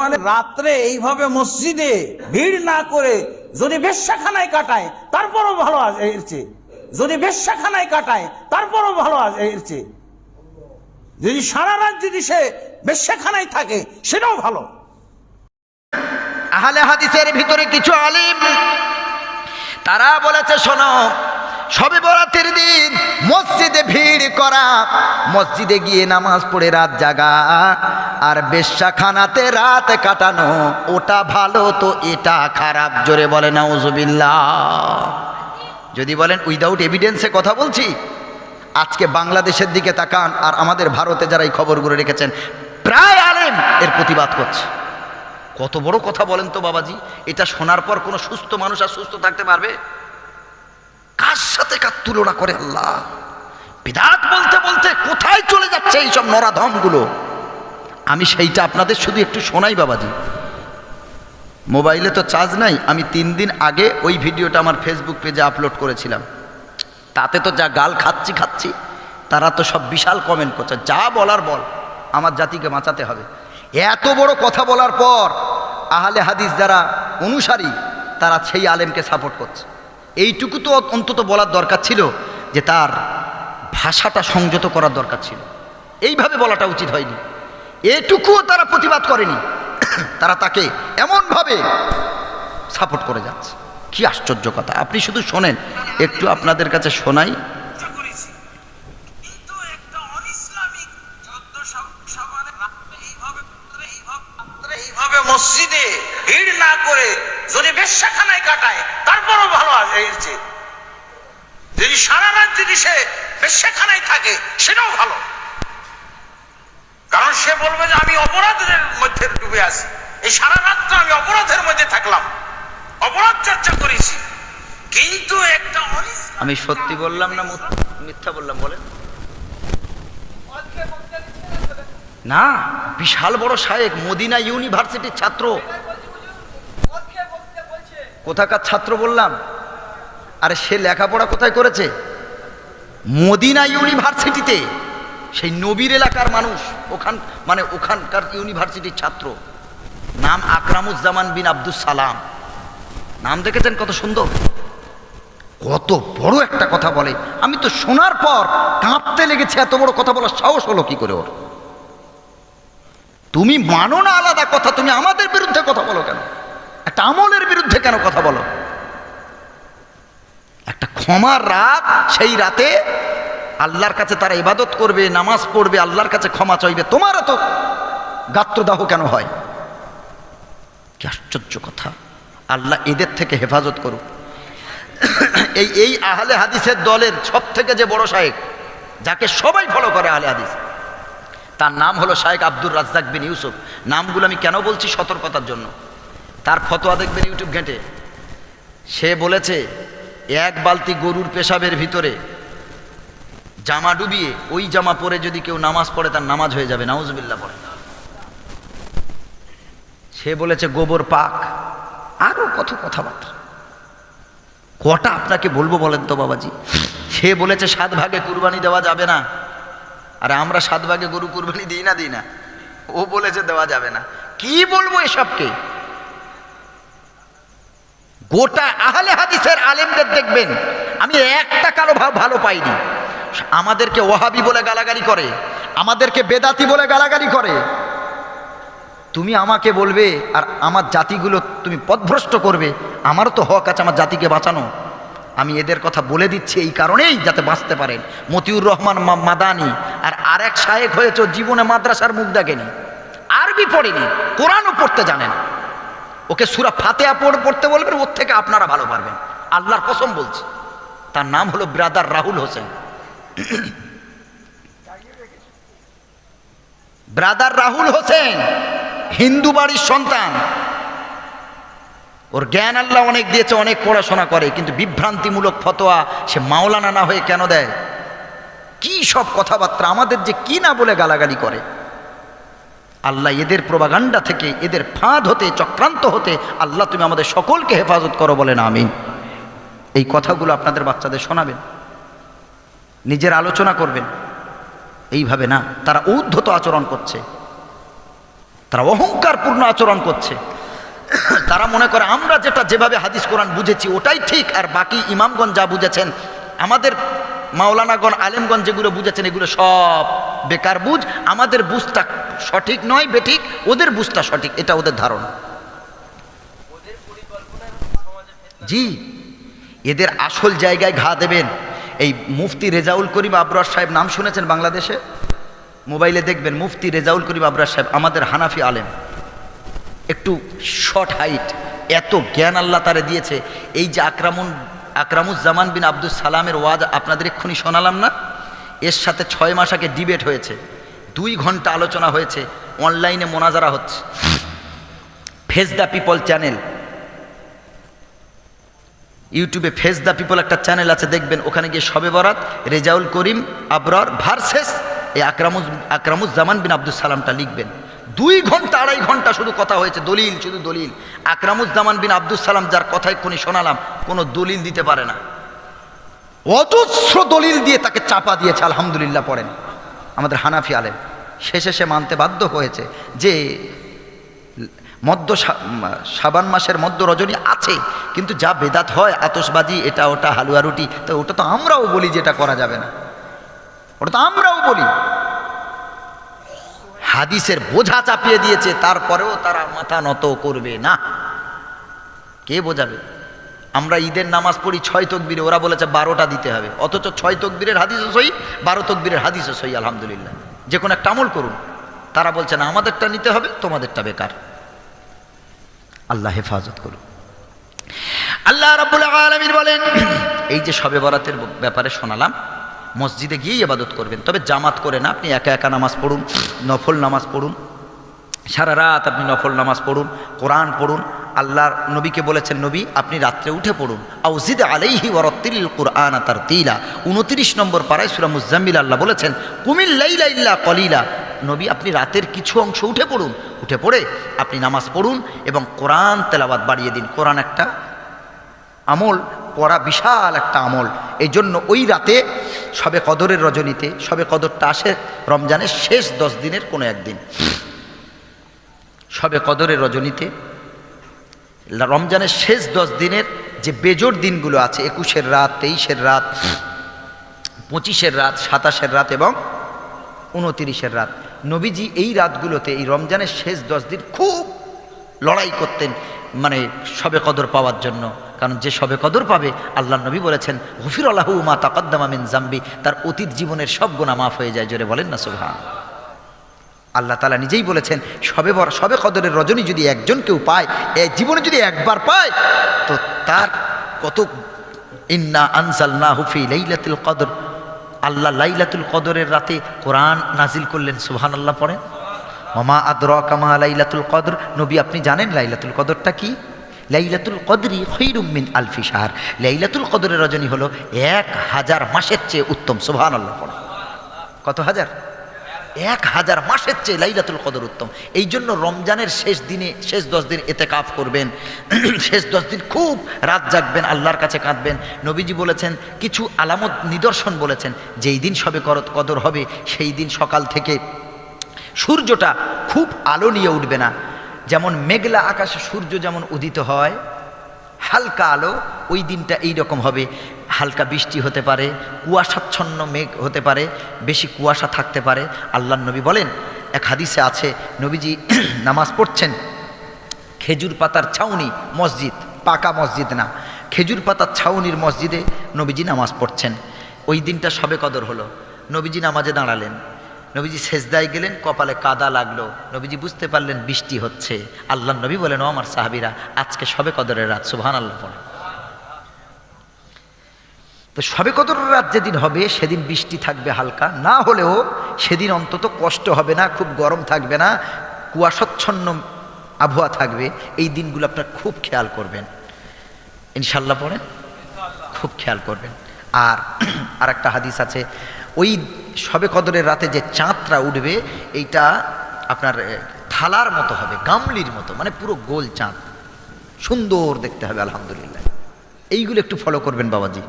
মানে রাত্রে এইভাবে মসজিদে ভিড় না করে যদি বেশ্যাখানায় কাটায়, তারপরও ভালো আছে যদি বেশ্যাখানায় কাটায়, তারপরও ভালো আছে যদি সারা রাত যদি সে বেশ্যাখানায় থাকে, সেটাও ভালো। আহলে হাদিসের ভিতরে কিছু আলিম, তারা বলেছে, শোনো সবে বরাতের দিন মসজিদে ভিড় করা, মসজিদে গিয়ে নামাজ পড়ে রাত জাগা, আর বেশ্যাখানাতে রাত কাটানো, ওটা ভালো তো এটা খারাপ। জোরে বলে না ওজুবিল্লা যদি বলেন, উইদাউট এভিডেন্সে কথা বলছি? আজকে বাংলাদেশের দিকে তাকান, আর আমাদের ভারতে যারা এই খবরগুলো রেখেছেন, প্রায় আলেম এর প্রতিবাদ করছে। কত বড় কথা বলেন তো বাবাজি, এটা শোনার পর কোনো সুস্থ মানুষ আর সুস্থ থাকতে পারবে? কার সাথে কার তুলনা করে আল্লাহ? বিদাত বলতে বলতে কোথায় চলে যাচ্ছে এইসব নরাধমগুলো? আমি সেইটা আপনাদের শুধু একটু শোনাই, বাবাজি। মোবাইলে তো চার্জ নাই, আমি তিন দিন আগে ওই ভিডিওটা আমার ফেসবুক পেজে আপলোড করেছিলাম। তাতে তো যা গাল খাচ্ছি খাচ্ছি, তারা তো সব বিশাল কমেন্ট করছে। যা বলার বল, আমার জাতিকে বাঁচাতে হবে। এত বড় কথা বলার পর আহলে হাদিস যারা অনুসারী, তারা সেই আলেমকে সাপোর্ট করছে। এইটুকু তো অন্তত বলার দরকার ছিল যে তার ভাষাটা সংযত করার দরকার ছিল। এইভাবে বলাটা উচিত হয়নি। এটুকুও তারা প্রতিবাদ করেনি। তারা তাকে এমনভাবে সাপোর্ট করে যাচ্ছে। কি আশ্চর্য কথা। আপনি শুধু শোনেন, একটু আপনাদের কাছে শোনাই। মসজিদে ভিড় না করে যদি বেশ্যাখানায় কাটায় তারপরও ভালো আছে যদি সারা রাত যদি সে বেশ্যাখানায় থাকে সেটাও ভালো। কারণ সে বলবে যে আমি অপরাধের মধ্যে ডুবে আছি। এই সারা রাতটা আমি অপরাধের মধ্যে থাকলাম। অপরাধ চর্চা করেছি। কিন্তু একটা আমি সত্যি বললাম না মিথ্যা বললাম বলেন। না বিশাল বড় শায়েক মদিনা ইউনিভার্সিটির ছাত্র। কোথাকার ছাত্র বললাম, আরে সে লেখাপড়া কোথায় করেছে? মদিনা ইউনিভার্সিটিতে। সেই নবীর এলাকার মানুষ, ওখান মানে ওখানকার ইউনিভার্সিটির ছাত্র। নাম আকরামুজ্জামান বিন আব্দুস সালাম। নাম দেখেছেন কত সুন্দর? কত বড় একটা কথা বলে। আমি তো শোনার পর কাঁপতে লেগেছে, এত বড় কথা বলার সাহস হলো কি করে ওর? তুমি মানো না আলাদা কথা, তুমি আমাদের বিরুদ্ধে কথা বলো কেন? একটা আমলের কেন কথা বলো? একটা ক্ষমার রাত, সেই রাতে আল্লাহর কাছে তারা ইবাদত করবে, নামাজ পড়বে, আল্লাহর কাছে ক্ষমা চাইবে। তোমার তো গাত্রদাহ কেন হয়? কি আশ্চর্য কথা। আল্লাহ এদের থেকে হেফাজত করুক। এই এই আহলে হাদিসের দলের সব থেকে যে বড় শায়েক যাকে সবাই ফলো করে আহলে হাদিস, তার নাম হলো শায়েক আব্দুর রাজ্জাক বিন ইউসুফ। নামগুলো আমি কেন বলছি সতর্কতার জন্য? তার ফতোয়া দেখবেন ইউটিউব ঘেঁটে। সে বলেছে, এক বালতি গরুর পেশাবের ভিতরে জামা ডুবিয়ে ওই জামা পরে যদি কেউ নামাজ পড়ে, তার নামাজ হয়ে যাবে নাউজবিল্লা পড়ে। সে বলেছে, গোবর পাক আরও কত কথাবার্তা। কটা আপনাকে বলব বলেন তো বাবাজি? সে বলেছে, সাত ভাগে কুরবানি দেওয়া যাবে না। আর আমরা সাত ভাগে গরু কুরবানি দিই না দিই না। ও বলেছে, দেওয়া যাবে না। কি বলব এসবকে? গোটা আহলে হাদিসের আলেমদের দেখবেন, আমি একটা কারও ভাব ভালো পাইনি। আমাদেরকে ওহাবি বলে গালাগালি করে, আমাদেরকে বেদাতি বলে গালাগালি করে। তুমি আমাকে বলবে, আর আমার জাতিগুলো তুমি পথভ্রষ্ট করবে, আমারও তো হক আছে আমার জাতিকে বাঁচানো। আমি এদের কথা বলে দিচ্ছি এই কারণেই যাতে বাঁচতে পারেন। মতিউর রহমান মাদানি আর আরেক শায়েক হয়েছে জীবনে মাদ্রাসার মুখ দেখেনি। আরবি পড়েনি, কোরআনও পড়তে জানে না। ওকে সুরা ফাতেহা পড়, পড়তে বলবেন, ওর থেকে আপনারা ভালো পারবেন। আল্লাহর কসম বলছি। তার নাম হলো ব্রাদার রাহুল হোসেন। ব্রাদার রাহুল হোসেন, হিন্দু বাড়ির সন্তান। ওর জ্ঞান আল্লাহ অনেক দিয়েছে, অনেক পড়াশোনা করে, কিন্তু বিভ্রান্তিমূলক ফতোয়া সে মাওলানা না হয়ে কেন দেয়? কি সব কথাবার্তা, আমাদের যে কি না বলে গালাগালি করে। আল্লাহ এদের প্রবাগান্ডা থেকে, এদের ফাঁদ হতে, চক্রান্ত হতে আল্লাহ তুমি আমাদের সকলকে হেফাজত করো বলেন, আমিন। এই কথাগুলো আপনাদের বাচ্চাদের শোনাবেন, নিজের আলোচনা করবেন। এইভাবে না, তারা ঔদ্ধত আচরণ করছে, তারা অহংকারপূর্ণ আচরণ করছে। তারা মনে করে, আমরা যেটা যেভাবে হাদিস কোরআন বুঝেছি, ওটাই ঠিক, আর বাকি ইমামগঞ্জ যা বুঝেছেন, আমাদের মাওলানাগণ আলেমগঞ্জ যেগুলো বুঝেছেন, এগুলো সব বেকার বুঝ, আমাদের বুঝটা সঠিক নয়, বেঠিক, ওদের বুঝটা সঠিক, এটা ওদের ধারণা। জি, এদের আসল জায়গায় ঘা দেবেন। এই মুফতি রেজাউল করিম আবরার সাহেব নাম শুনেছেন বাংলাদেশে? মোবাইলে দেখবেন, মুফতি রেজাউল করিম আবরার সাহেব, আমাদের হানাফি আলেম। একটু শর্ট হাইট, এত জ্ঞান আল্লাহ তারে দিয়েছে। এই যে আক্রামুন, আকরামুজ্জামান বিন আব্দুল সালামের ওয়াজ, আপনাদের এক্ষুনি শোনালাম না? এর সাথে ছয় মাস আগে ডিবেট হয়েছে। দুই ঘণ্টা আলোচনা হয়েছে। অনলাইনে মোনাজারা হচ্ছে। ফেস দ্য পিপল চ্যানেল ইউটিউবে ফেস দ্য পিপল একটা চ্যানেল আছে, দেখবেন। ওখানে গিয়ে শবে বরাত রেজাউল করিম, আবরার ভার্সেস, এই আকরামুজ, আকরামুজ্জামান বিন আব্দুল সালামটা লিখবেন। দুই ঘণ্টা, আড়াই ঘণ্টা শুধু কথা হয়েছে, দলিল, শুধু দলিল। আকরামুজ্জামান বিন আব্দুল সালাম যার কথায় কোনি শোনালাম, কোনো দলিল দিতে পারে না। অজস্র দলিল দিয়ে তাকে চাপা দিয়েছে, আলহামদুলিল্লাহ পড়েন। আমাদের হানাফি আলেম, শেষে সে মানতে বাধ্য হয়েছে যে মধ্য সা- মা- সাবান মাসের মধ্য রজনী আছে, কিন্তু যা বেদাত হয় আতসবাজি এটা ওটা হালুয়া রুটি, তো ওটা তো আমরাও বলি যে এটা করা যাবে না। ওটা তো আমরাও বলি। হাদিসের বোঝা চাপিয়ে দিয়েছে, তারপরেও তারা মাথা নত করবে না। কে বোঝাবে? আমরা ঈদের নামাজ পড়ি ছয় তকবিরে, ওরা বলেছে বারোটা দিতে হবে। অথচ ছয় তকবীরের হাদিসও সই বারো তকবীরের হাদিসও সই আলহামদুলিল্লাহ। যে কোনো একটা আমল করুন। তারা বলছে, না, আমাদেরটা নিতে হবে, তোমাদেরটা বেকার। আল্লাহ হেফাজত করুন। আল্লাহ রাব্বুল আলামিন বলেন, এই যে শবে বরাতের ব্যাপারে শোনালাম, মসজিদে গিয়েই ইবাদত করবেন। তবে জামাত করে না, আপনি একা একা নামাজ পড়ুন, নফল নামাজ পড়ুন, সারা রাত আপনি নফল নামাজ পড়ুন, কোরআন পড়ুন আল্লাহর নবীকে বলেছেন, নবী, আপনি রাত্রে উঠে পড়ুন। আউজিদ আলাইহি ওয়ারতিল কুরআন তার তিলা উনত্রিশ নম্বর পাড়ায় সুরা মুজাম্মিল আল্লাহ বলেছেন, কুমিল লাইলা ইল্লা কলিলা। নবী, আপনি রাতের কিছু অংশ উঠে পড়ুন। উঠে পড়ে আপনি নামাজ পড়ুন এবং কোরআন তেলাবাদ বাড়িয়ে দিন। কোরআন একটা আমল, পড়া বিশাল একটা আমল। এই জন্য ওই রাতে সবে কদরের রজনীতে, সবে কদরটা আসে রমজানের শেষ দশ দিনের কোনো একদিন। সবে কদরের রজনীতে রমজানের শেষ দশ দিনের যে বেজোর দিনগুলো আছে, একুশের রাত, তেইশের রাত, পঁচিশের রাত, সাতাশের রাত এবং উনতিরিশের রাত। নবীজি এই রাতগুলোতে, এই রমজানের শেষ দশ দিন খুব লড়াই করতেন মানে সবে কদর পাওয়ার জন্য। কারণ যে সবে কদর পাবে আল্লাহ নবী বলেছেন হফির আল্লাহু মা তাকদ্দামা মিন জাম্বি। তার অতীত জীবনের সব গুণা মাফ হয়ে যায়, জোরে বলেন না সুবহান আল্লাহ তালা নিজেই বলেছেন, সবে সবে কদরের রজনী যদি একজন কেউ পায়, এ জীবনে যদি একবার পায়, তো তার কত ইন্না আনসাল না হুফি লাইলাতুল কদর। আল্লাহ লাইলাতুল কদরের রাতে কোরআন নাজিল করলেন সুবহান আল্লাহ পড়েন। মামা আদর কামা লাইলাতুল কদর। নবী, আপনি জানেন লাইলাতুল কদরটা কি? লাইলাতুল কদরি খৈরুম মিন আলফি সাহার লাইলাতুল কদরের রজনী হলো এক হাজার মাসের চেয়ে উত্তম সুবহান আল্লাহ পড়েন। কত হাজার? এক হাজার মাসের চেয়ে লাইলাতুল কদর উত্তম। এই জন্য রমজানের শেষ দিনে, শেষ দশ দিন এতে কাফ করবেন। শেষ দশ দিন খুব রাত জাগবেন, আল্লাহর কাছে কাঁদবেন। নবীজি বলেছেন, কিছু আলামত নিদর্শন বলেছেন, যেই দিন সবে করত কদর হবে, সেই দিন সকাল থেকে সূর্যটা খুব আলো নিয়ে উঠবে না। যেমন মেঘলা আকাশে সূর্য যেমন উদিত হয় হালকা আলো, ওই দিনটা এই রকম হবে। হালকা বৃষ্টি হতে পারে, কুয়াশাচ্ছন্ন মেঘ হতে পারে, বেশি কুয়াশা থাকতে পারে। আল্লাহ নবী বলেন, এক হাদিসে আছে, নবীজি নামাজ পড়ছেন, খেজুর পাতার ছাউনি মসজিদ, পাকা মসজিদ না, খেজুর পাতার ছাউনির মসজিদে নবীজি নামাজ পড়ছেন। ওই দিনটা সবে কদর হলো। নবীজি নামাজে দাঁড়ালেন। নবীজি সেজদায় গেলেন, কপালে কাদা লাগল। নবীজি বুঝতে পারলেন, বৃষ্টি হচ্ছে। আল্লাহ নবী বলেন, ও আমার সাহাবিরা, আজকে সবে কদরের রাত সুবহান আল্লাহ পড়ে। তো সবে কদরের রাত যেদিন হবে, সেদিন বৃষ্টি থাকবে হালকা। না হলেও সেদিন অন্তত কষ্ট হবে না, খুব গরম থাকবে না কুয়াশাচ্ছন্ন আবহাওয়া থাকবে। এই দিনগুলো আপনার খুব খেয়াল করবেন। ইনশাল্লাহ পড়েন? খুব খেয়াল করবেন। আর আর একটা হাদিস আছে, ওই সবে কদরের রাতে যে চাঁদটা উঠবে, এইটা আপনার থালার মতো হবে, গামলির মতো মানে পুরো গোল চাঁদ। সুন্দর দেখতে হবে, আলহামদুলিল্লাহ। এইগুলো একটু ফলো করবেন বাবাজি।